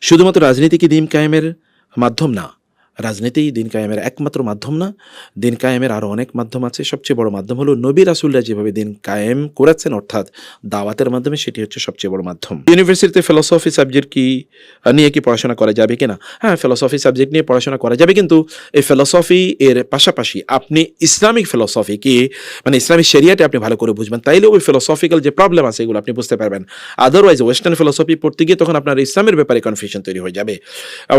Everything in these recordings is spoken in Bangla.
শুধুমাত্র রাজনীতিকে দিন কায়েমের মাধ্যম না রাজনীতি, দিন কায়েমের একমাত্র মাধ্যম না। দিন কায়েমের আরও অনেক মাধ্যম আছে। সবচেয়ে বড় মাধ্যম হলো নবী রাসুলরা যেভাবে দিন কায়েম করেছেন, অর্থাৎ দাওয়াতের মাধ্যমে, সেটি হচ্ছে সবচেয়ে বড় মাধ্যম। ইউনিভার্সিটিতে ফিলোসফি সাবজেক্ট কি নিয়ে কি পড়াশোনা করা যাবে কিনা? হ্যাঁ ফিলোসফি সাবজেক্ট নিয়ে পড়াশোনা করা যাবে, কিন্তু এই ফিলোসফি এর পাশাপাশি আপনি ইসলামিক ফিলোসফি কি মানে ইসলামিক শরিয়াতে আপনি ভালো করে বুঝবেন, তাইলে ওই ফিলোসফিক্যাল যে প্রবলেম আছে, এগুলো আপনি বুঝতে পারবেন। আদারওয়াইজ ওয়েস্টার্ন ফিলোসফি পড়তে গিয়ে তখন আপনার ইসলামের ব্যাপারে কনফিউশন তৈরি হয়ে যাবে।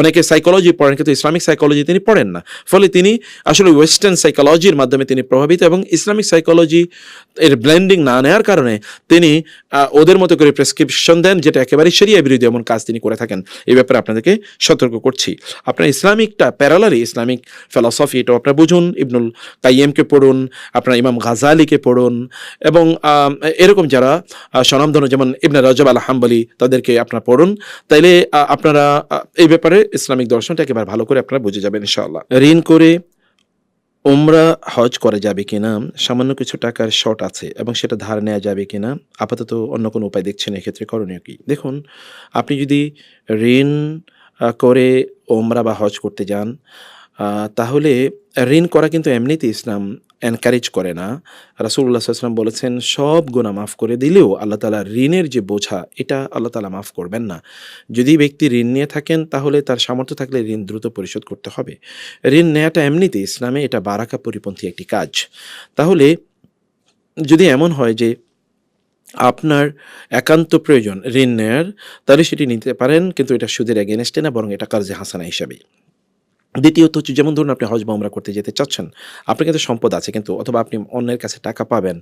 অনেকে সাইকোলজি পড়েন, কিন্তু ইসলামিক সাইকোলজি তিনি পড়েন না। ফলে তিনি আসলে ওয়েস্টার্ন সাইকোলজির মাধ্যমে তিনি প্রভাবিত এবং ইসলামিক সাইকোলজি এর ব্লেন্ডিং না নেওয়ার কারণে তিনি ওদের মতো করে প্রেসক্রিপশন দেন যেটা একেবারে সেরিয়া বিরোধী এমন কাজ তিনি করে থাকেন। এই ব্যাপারে আপনাদেরকে সতর্ক করছি। আপনার ইসলামিকটা প্যারালারি ইসলামিক ফিলসফি এটাও আপনার বুঝুন, ইবনুল কাইয়েমকে পড়ুন, আপনার ইমাম গাজালিকে পড়ুন এবং এরকম যারা স্বনামধন্য যেমন ইবনে রজব আল হাম্বলি তাদেরকে আপনারা পড়ুন। তাইলে আপনারা এই ব্যাপারে ইসলামিক দর্শনটা একেবারে ভালো করে আপনারা যাবেন, ইনশাআল্লাহ। ঋণ করে ওমরা হজ করা যাবে কিনা, সামান্য কিছু টাকার শর্ট আছে এবং সেটা ধার নেওয়া যাবে কিনা, আপাতত অন্য কোনো উপায় দেখছেন এক্ষেত্রে করণীয় কি? দেখুন, আপনি যদি ঋণ করে ওমরা বা হজ করতে যান তাহলে ঋণ করা কিন্তু এমনিতে ইসলাম এনকারেজ করে না। রাসুল্লাহ সাল্লাম বলেছেন, সব গুণা মাফ করে দিলেও আল্লাহ তালা ঋণের যে বোঝা, এটা আল্লাহ তালা মাফ করবেন না। যদি ব্যক্তি ঋণ নিয়ে থাকেন, তাহলে তার সামর্থ্য থাকলে ঋণ দ্রুত পরিশোধ করতে হবে। ঋণ নেওয়াটা এমনিতে ইসলামে এটা বারাকা পরিপন্থী একটি কাজ। তাহলে যদি এমন হয় যে আপনার একান্ত প্রয়োজন ঋণ নেয়ার, তাহলে সেটি নিতে পারেন, কিন্তু এটা সুদের এগেনস্টে না, বরং এটা কার্যে হাসানা হিসাবে দ্বিতীয়ত হচ্ছে, যেমন ধরুন আপনি হজ বা উমরা করতে যেতে চাচ্ছেন, আপনার কাছে সম্পদ আছে কিন্তু অথবা আপনি অন্যের কাছে টাকা পাবেন।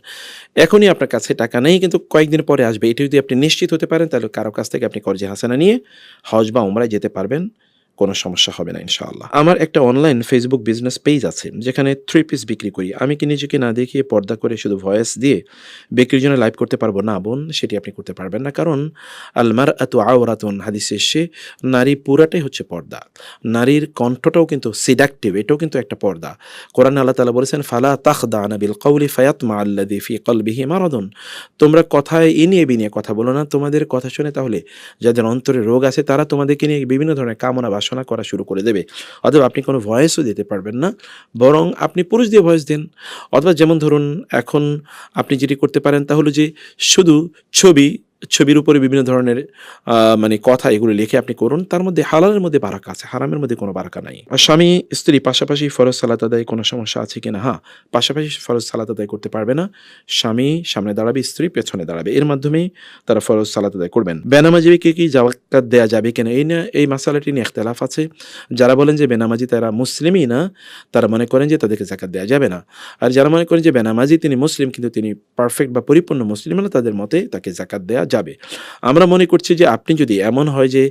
এখনই আপনার কাছে টাকা নেই কিন্তু কয়েকদিন পরে আসবে। এটি যদি আপনি নিশ্চিত হতে পারেন, তাহলে কারও কাছ থেকে আপনি কর্জে হাসানা নিয়ে হজ বা উমরায় যেতে পারবেন। কোনো সমস্যা হবে না, ইনশাআল্লাহ। আমার একটা অনলাইন ফেসবুক বিজনেস পেজ আছে, যেখানে থ্রি পিস বিক্রি করি। আমি কি নিজেকে না দেখিয়ে পর্দা করে শুধু ভয়েস দিয়ে বিক্রির জন্য লাইভ করতে পারব? না বোন, সেটি আপনি করতে পারবেন না। কারণ আলমার এত আওরাতুন, হাদিসে এসে নারী পুরাটাই হচ্ছে পর্দা। নারীর কণ্ঠটাও কিন্তু সিডাকটিভ এটাও কিন্তু একটা পর্দা। কোরআন আল্লাহ তালা বলেছেন, ফালা তাখদা আনাবিল কৌলি ফায়াত মা আল্লাদি ফি কলবিহি মারাদন। তোমরা কথায় এ নিয়ে বি নিয়ে কথা বলো না। তোমাদের কথা শুনে তাহলে যাদের অন্তরে রোগ আছে, তারা তোমাদেরকে নিয়ে বিভিন্ন ধরনের কামনা বাসনা করা শুরু করে দেবে। অথবা আপনি কোনো ভয়েসও দিতে পারবেন না, বরং আপনি পুরুষ দিয়ে ভয়েস দেন। অথবা যেমন ধরুন, এখন আপনি যেটি করতে পারেন তাহলে যে শুধু ছবি ছবির উপরে বিভিন্ন ধরনের মানে কথা এগুলো লিখে আপনি করুন, তার মধ্যে হালালের মধ্যে বারাকা আছে, হারামের মধ্যে কোনো বারাকা নাই। আর স্বামী, স্ত্রী পাশাপাশি ফরজ সালাত আদায় কোনো সমস্যা আছে কিনা? হ্যাঁ পাশাপাশি ফরজ সালাত আদায় করতে পারবে না। স্বামী সামনে দাঁড়াবে, স্ত্রী পেছনে দাঁড়াবে, এর মাধ্যমেই তারা ফরজ সালাত আদায় করবেন। বেনামাজিকে কি জাকাত দেওয়া যাবে কিনা? এই না, এই মাসালাটি নিয়ে একতলাফ আছে। যারা বলেন যে বেনামাজি তারা মুসলিমই না, তারা মনে করেন যে তাদেরকে জাকাত দেওয়া যাবে না। আর যারা মনে করেন যে বেনামাজি তিনি মুসলিম, কিন্তু তিনি পারফেক্ট বা পরিপূর্ণ মুসলিম না, তাদের মতে তাকে জাকাত দেওয়া যাবে। আমরা মনে করছি যে আপনি যদি এমন হয় যে,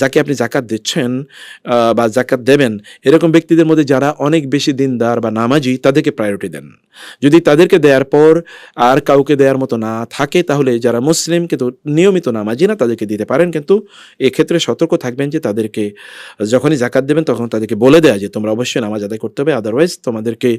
যাকে আপনি জাকাত দিচ্ছেন বা জাকাত দেবেন, এরকম ব্যক্তিদের মধ্যে যারা অনেক বেশি দিনদার বা নামাজি, তাদেরকে প্রায়োরিটি দেন। যদি তাদেরকে দেওয়ার পর আর কাউকে দেওয়ার মতো না থাকে, তাহলে যারা মুসলিম কিন্তু নিয়মিত নামাজি না, তাদেরকে দিতে পারেন। কিন্তু এক্ষেত্রে সতর্ক থাকবেন যে তাদেরকে যখনই জাকাত দেবেন, তখন তাদেরকে বলে দেয়া যে, তোমরা অবশ্যই নামাজ আদায় করতে হবে আদারওয়াইজ তোমাদেরকে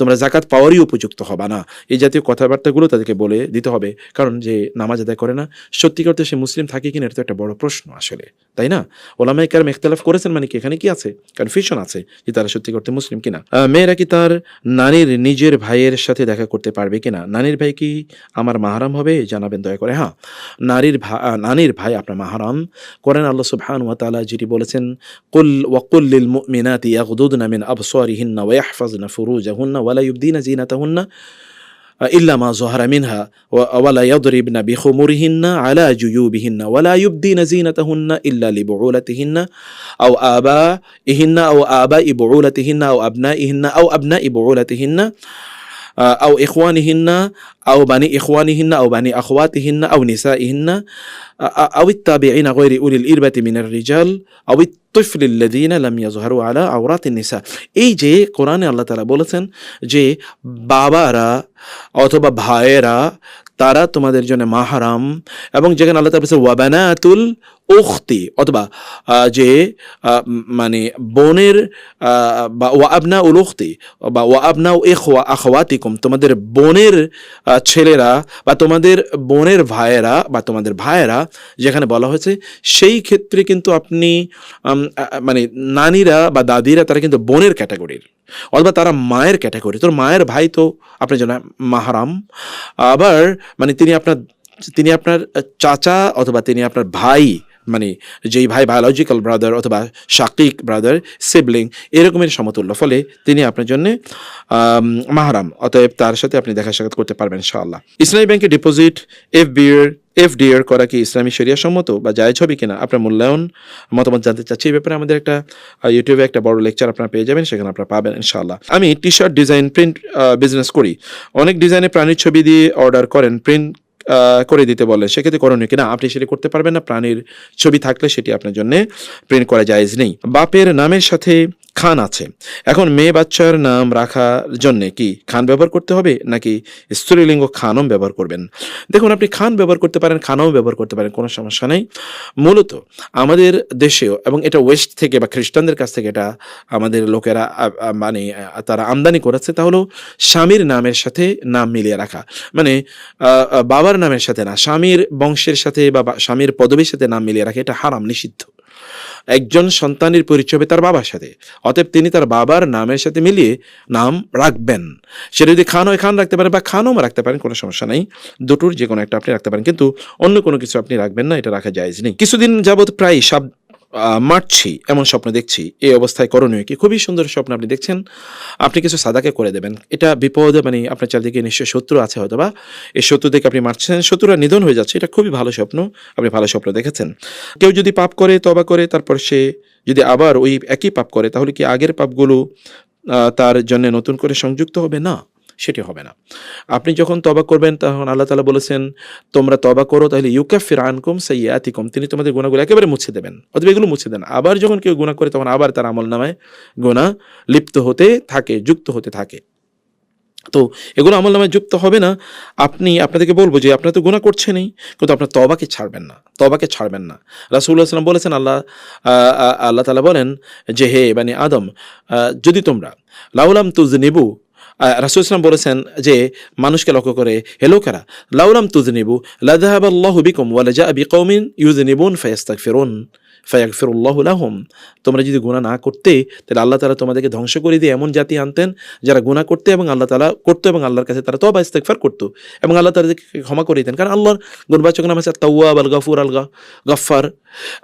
তোমরা জাকাত পাওয়ারই উপযুক্ত হবা না। এই জাতীয় কথাবার্তাগুলো তাদেরকে বলে দিতে হবে। কারণ যে নামাজ আদায় করে না। সত্যি করতে সে মুসলিম থাকে কিনা এটা তো একটা বড় প্রশ্ন আসলে, তাই না? ওলামাই কার মেখতালাফ করেছেন মানে কি এখানে কি আছে? কনফিউশন আছে যে তারা সত্যি করতে মুসলিম কিনা। মেয়েরা কি তার নানির নিজের ভাইয়ের সাথে দেখা করতে পারবে কিনা? নানির ভাই কি আমার মাহারাম হবে? জানাবেন দয়া করে হ্যাঁ। নারীর নানির ভাই আপনার মাহারাম। করেন আল্লাহ সুবহান ওয়া তাআলা যেটি বলেছেন, কুল ওয়াকুল লিল মুমিনাতি ইয়াগদুদনা মিন আবসারিহিন্না ওয়া ইয়াহফাজনা ফুরুজাহুন্না ওয়া লা ইউবদিনা জিনাতাহুন্না إلا ما ظهر منها و- ولا يضربن بخمرهن على جيوبهن ولا يبدين زينتهن إلا لبعولتهن أو آبائهن أو آباء بعولتهن أو أبنائهن أو أبناء بعولتهن آه، أو إخوانهن أو بني إخوانهن أو بني أخواتهن أو نسائهن آه، أو التابعين غير أولي الإربة من الرجال أو الطفل الذين لم يظهروا على عورات النساء এই যে কোরআনে আল্লাহ তাআলা বলেছেন যে বাবারা অথবা ভাইয়েরা, তারা তোমাদের জন্য মাহারাম এবং যেখানে আল্লাহ তাআলা বলেছে, ওয়াবানাতুল উখতি অথবা যে মানে বোনের বা ওয়া আবনা উল উখতি বা ওয়া আবনা ও এখওয়া আখওয়াতিকুম, তোমাদের বোনের ছেলেরা বা তোমাদের বোনের ভাইয়েরা বা তোমাদের ভাইয়েরা, যেখানে বলা হয়েছে, সেই ক্ষেত্রে কিন্তু আপনি মানে নানিরা বা দাদিরা তারা কিন্তু বোনের ক্যাটাগরির অথবা তারা মায়ের ক্যাটাগরি। তোর মায়ের ভাই তো আপনার জন্য মাহারাম। আবার মানে তিনি আপনার তিনি আপনার চাচা অথবা তিনি আপনার ভাই মানে যেই ভাই বায়োলজিক্যাল ব্রাদার অথবা শাকিক ব্রাদার সিবলিং এরকমের সমতুল্য। ফলে তিনি আপনার জন্য মাহারাম। অতএব তার সাথে আপনি দেখা সাক্ষাৎ করতে পারবেন ইনশাআল্লাহ। ইসলামী ব্যাংকে ডিপোজিট এফ বিএর এফ ডি এর করা কি ইসলামী শরিয়া সম্মত বা জায়জ হবে কিনা আপনার মূল্যায়ন, মতামত জানতে চাচ্ছি এই ব্যাপারে আমাদের একটা ইউটিউবে একটা বড় লেকচার আপনারা পেয়ে যাবেন, সেখানে আপনারা পাবেন ইনশাআল্লাহ। আমি T shirt design print business করি। অনেক ডিজাইনে প্রাণীর ছবি দিয়ে অর্ডার করেন প্রিন্ট করে দিতে বলে সেক্ষেত্রে করণীয় কিনা আপনি সেটি করতে পারবেন না। প্রাণীর ছবি থাকলে সেটি আপনার জন্য প্রিন্ট করা জায়েজ নেই। বাপের নামের সাথে খান আছে। এখন মেয়ে বাচ্চার নাম রাখার জন্য কি খান ব্যবহার করতে হবে? নাকি স্ত্রীলিঙ্গ খানও ব্যবহার করবেন? দেখুন, আপনি খান ব্যবহার করতে পারেন খানাও ব্যবহার করতে পারেন, কোনো সমস্যা নেই। মূলত আমাদের দেশেও এবং এটা ওয়েস্ট থেকে বা খ্রিস্টানদের কাছ থেকে এটা আমাদের লোকেরা মানে তারা আমদানি করেছে, তা হলো স্বামীর নামের সাথে নাম মিলিয়ে রাখা। মানে বাবার নামের সাথে না, স্বামীর বংশের সাথে বা স্বামীর পদবীর সাথে নাম মিলিয়ে রাখে, এটা হারাম, নিষিদ্ধ। একজন সন্তানের পরিচয় তার বাবার সাথে, অতএব তিনি তার বাবার নামের সাথে মিলিয়ে নাম রাখবেন। সেটা যদি খান হয় খান রাখতে পারেন বা খানও রাখতে পারেন, কোনো সমস্যা নেই। দুটোর যে কোনো একটা আপনি রাখতে পারেন, কিন্তু অন্য কোনো কিছু আপনি রাখবেন না, এটা রাখা যায় নেই। কিছুদিন যাবৎ প্রায় সাব মারছি, এমন স্বপ্ন দেখছি। এই অবস্থায় করণীয় কি? খুবই সুন্দর স্বপ্ন আপনি দেখছেন। আপনি কিছু সাদাকে করে দেবেন। এটা বিপদ মানে আপনার চারদিকে নিশ্চয়ই শত্রু আছে হয়তো বা এই শত্রু থেকে আপনি মারছেন, শত্রুরা নিধন হয়ে যাচ্ছে। এটা খুবই ভালো স্বপ্ন। আপনি ভালো স্বপ্ন দেখেছেন। কেউ যদি পাপ করে তবা করে, তারপর সে যদি আবার ওই একই পাপ করে, তাহলে কি আগের পাপগুলো তার জন্য নতুন করে সংযুক্ত হবে? না। সেটি হবে না। আপনি যখন তবা করবেন, তখন আল্লাহ তালা বলেছেন, তোমরা তবা করো, তাহলে ইউকাফির আনকুম সাইয়াতিকুম তিনি তোমাদের গুণাগুলো একেবারে মুছে দেবেন, অথবা এগুলো মুছে দেন। আবার যখন কেউ গুণা করে, তখন আবার তার আমল নামায় গুণা লিপ্ত হতে থাকে, যুক্ত হতে থাকে। তো এগুলো আমল নামায় যুক্ত হবে না। আপনি, আপনাদেরকে বলব যে আপনারা তো গুণা করছেনই, কিন্তু আপনার তবাকে ছাড়বেন না তবাকে ছাড়বেন না। রাসুল্লাহ সাল্লাম বলেছেন, আল্লাহ আল্লাহ তালা বলেন যে, হে মানে আদম যদি তোমরা, লাউলাম তুজ নিবু রাসুল ইসলাম বলেছেন যে, মানুষকে লক্ষ্য করে, হে লোকেরা লাউলাম তুজ নিবু আল্লাহ বিকুম ওয়ালাজা বি কৌমিন ইউজ নিবুন ফায়াস্তাক ফেরুন ফায়াক ফিরুল্লাহ লাহুম। তোমরা যদি গুণা না করতে, তাহলে আল্লাহ তালা তোমাদেরকে ধ্বংস করে দিয়ে এমন জাতি আনতেন, যারা গুণা করতে এবং আল্লাহ তালা করতো এবং আল্লাহর কাছে তারা তবা ইস্তেকফার করতো এবং আল্লাহ তাদেরকে ক্ষমা করে দিতেন। কারণ আল্লাহর গুণবাচক নাম আছে তাওয়াব আল গাফুর আল গাফার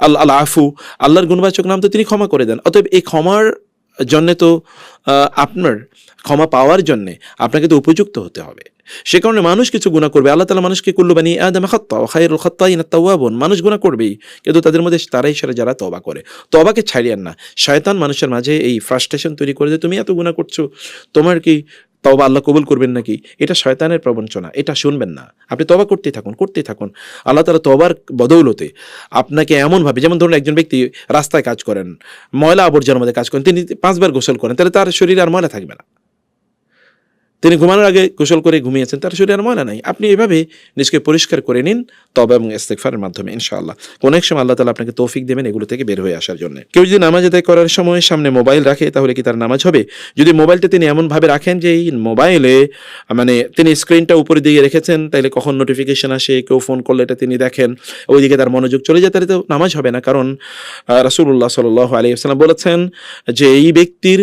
আল্লাহ আল আফু আল্লাহর গুণবাচক নাম তো তিনি ক্ষমা করে দেন। অতএব এই ক্ষমার জন্যে তো আপনার ক্ষমা পাওয়ার জন্যে আপনাকে তো উপযুক্ত হতে হবে। সে কারণে মানুষ কিছু গুণা করবে। আল্লাহ তালা মানুষকে করল বানি আদম খত্তা খাইরুল খত্তা ইনা মানুষ গুণা করবেই, কিন্তু তাদের মধ্যে তারাই সেরা যারা তবা করে। তবাকে ছাড়িয়ান না। শয়তান মানুষের মাঝে এই ফ্রাস্ট্রেশন তৈরি করে যে, তুমি এত গুণা করছ, তোমার কি তবা আল্লাহ কবুল করবেন নাকি? এটা শয়তানের প্রবঞ্চনা। এটা শুনবেন না। আপনি তবা করতেই থাকুন করতেই থাকুন। আল্লাহ তালা তবার বদৌলতে আপনাকে এমনভাবে, যেমন ধরুন একজন ব্যক্তি রাস্তায় কাজ করেন, ময়লা আবর্জনার মধ্যে কাজ করেন, তিনি পাঁচবার গোসল করেন, তাহলে তার শরীরে আর ময়লা থাকবে না। তিনি ঘুমানোর আগে গোসল করে ঘুমিয়েছেন, তার শরীরে আর ময়লা নাই। আপনি এভাবে নিজকে পরিষ্কার করে নিন, তবে এবং ইস্তেকফারের মাধ্যমে, ইনশাআল্লাহ। কোন এক সময় আল্লাহ তালা আপনাকে তৌফিক দেবেন এগুলো থেকে বের হয়ে আসার জন্য। কেউ যদি নামাজ আদায় করার সময় সামনে মোবাইল রাখে, তাহলে কি তার নামাজ হবে? যদি মোবাইলটা তিনি এমনভাবে রাখেন যে এই মোবাইলে মানে তিনি স্ক্রিনটা উপরে দিকে রেখেছেন তাহলে কখন নোটিফিকেশন আসে, কেউ ফোন করলে এটা তিনি দেখেন, ওইদিকে তার মনোযোগ চলে যায়, তাহলে তো নামাজ হবে না। কারণ রাসুল্লাহ সাল আলী আসসালাম বলেছেন যে এই ব্যক্তির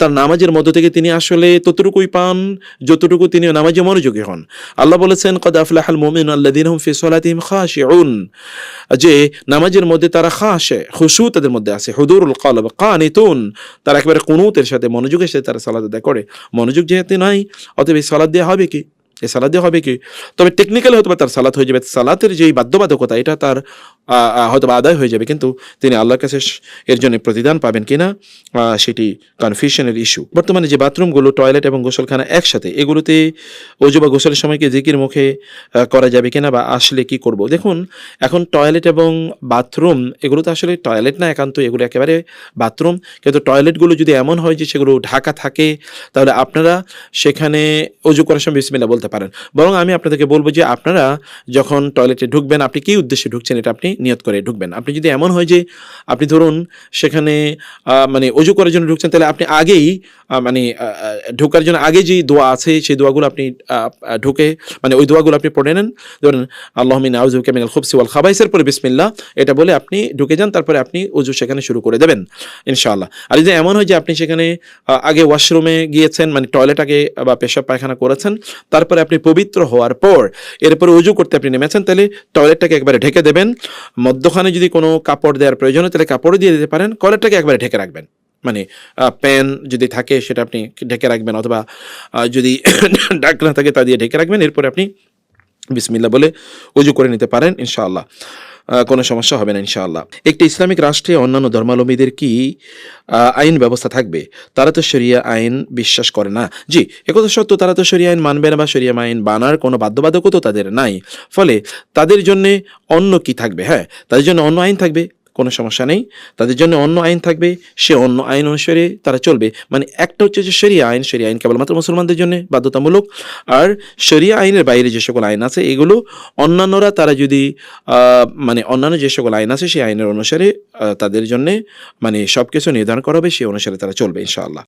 তার নামাজের মধ্য থেকে তিনি আসলে ততটুকুই পান যতটুকু তিনি নামাজে মনোযোগী হন। আল্লাহ বলেছেন, কদ আফলাহাল মুমিন আল্লাদিন হুম ফি সলাতিহিম খাশিউন। যে নামাজের মধ্যে তারা খাশে, খুশু তাদের মধ্যে আছে। হুদুরুল কলব কানিতুন। তারা একেবারে কুনুতের সাথে মনোযোগের সাথে তারা সালাদ আদায় করে। মনোযোগ যেহেতু নাই, অতএব সালাদ দেওয়া হবে কি? এই সালাদ দেওয়া হবে কি? তবে টেকনিক্যালি হয়তো তার সালাত হয়ে যাবে। সালাতের যেই বাধ্যবাধকতা, এটা তার হয়তো আদায় হয়ে যাবে। কিন্তু তিনি আল্লাহর কাছে এর জন্য প্রতিদান পাবেন কিনা? সেটি কনফিউশনের ইস্যু বর্তমানে যে বাথরুমগুলো টয়লেট এবং গোসলখানা একসাথে, এগুলোতে অজু বা গোসলের সময় কি জিকির মুখে করা যাবে কিনা বা আসলে কি করব? দেখুন, এখন টয়লেট এবং বাথরুম এগুলো তো আসলে টয়লেট না একান্ত, এগুলো একেবারে বাথরুম কিন্তু টয়লেটগুলো যদি এমন হয় যে সেগুলো ঢাকা থাকে, তাহলে আপনারা সেখানে অজু করার সময় বিসমিল্লা বলতে পারেন। বরং আমি আপনাদেরকে বলব যে আপনারা যখন টয়লেটে ঢুকবেন, আপনি কী উদ্দেশ্যে ঢুকছেন এটা আপনি নিয়ত করে ঢুকবেন। আপনি যদি এমন হয় যে আপনি ধরুন সেখানে মানে অজু করার জন্য ঢুকছেন, তাহলে আপনি আগেই মানে ঢোকার জন্য আগে যে দোয়া আছে, সেই দোয়াগুলো আপনি ঢুকে মানে ওই দোয়াগুলো আপনি পড়ে নেন। ধরুন আল্লাহ মিন আউজুকে মিনাল খুবসি ওয়াল খাবাইসের পরে বিসমিল্লাহ, এটা বলে আপনি ঢুকে যান, তারপরে আপনি অজু সেখানে শুরু করে দেবেন, ইনশাআল্লাহ। আর যদি এমন হয় যে আপনি সেখানে আগে ওয়াশরুমে গিয়েছেন মানে টয়লেট আগে বা পেশাব পায়খানা করেছেন, তারপরে আপনি পবিত্র হওয়ার পর, এরপরে উজু করতে আপনি নেমেছেন, তাহলে টয়লেটটাকে একবারে ঢেকে দেবেন। মধ্যখানে যদি কোনো কাপড় দেওয়ার প্রয়োজন হয়, তাহলে কাপড়ও দিয়ে দিতে পারেন, কলেরটাকে একবারে ঢেকে রাখবেন। মানে প্যান যদি থাকে, সেটা আপনি ঢেকে রাখবেন, অথবা যদি যদি ডাকনা থাকে, তা দিয়ে ঢেকে রাখবেন। এরপরে আপনি বিসমিল্লা বলে উজু করে নিতে পারেন, ইনশাআল্লাহ। কোনো সমস্যা হবে না, ইনশাআল্লাহ। একটি ইসলামিক রাষ্ট্রে অন্যান্য ধর্মালম্বীদের কি আইন ব্যবস্থা থাকবে? তারা তো শরিয়া আইন বিশ্বাস করে না। জি, একথা সত্য, তারা তো শরিয়া আইন মানবে না বা শরিয়া আইন বানার কোনো বাধ্যবাধকতা তাদের নাই। ফলে তাদের জন্য অন্য কি থাকবে? হ্যাঁ তাদের জন্য অন্য আইন থাকবে। কোনো সমস্যা নেই। তাদের জন্য অন্য আইন থাকবে, সে অন্য আইন অনুসারে তারা চলবে। মানে একটা হচ্ছে যে শরিয়া আইন শরিয়া আইন কেবলমাত্র মুসলমানদের জন্য বাধ্যতামূলক। আর শরিয়া আইনের বাইরে যে সকল আইন আছে, এগুলো অন্যান্যরা তারা যদি মানে অন্যান্য যে সকল আইন আছে, সেই আইনের অনুসারে তাদের জন্যে মানে সব কিছু নির্ধারণ করা হবে, সেই অনুসারে তারা চলবে ইনশাআল্লাহ।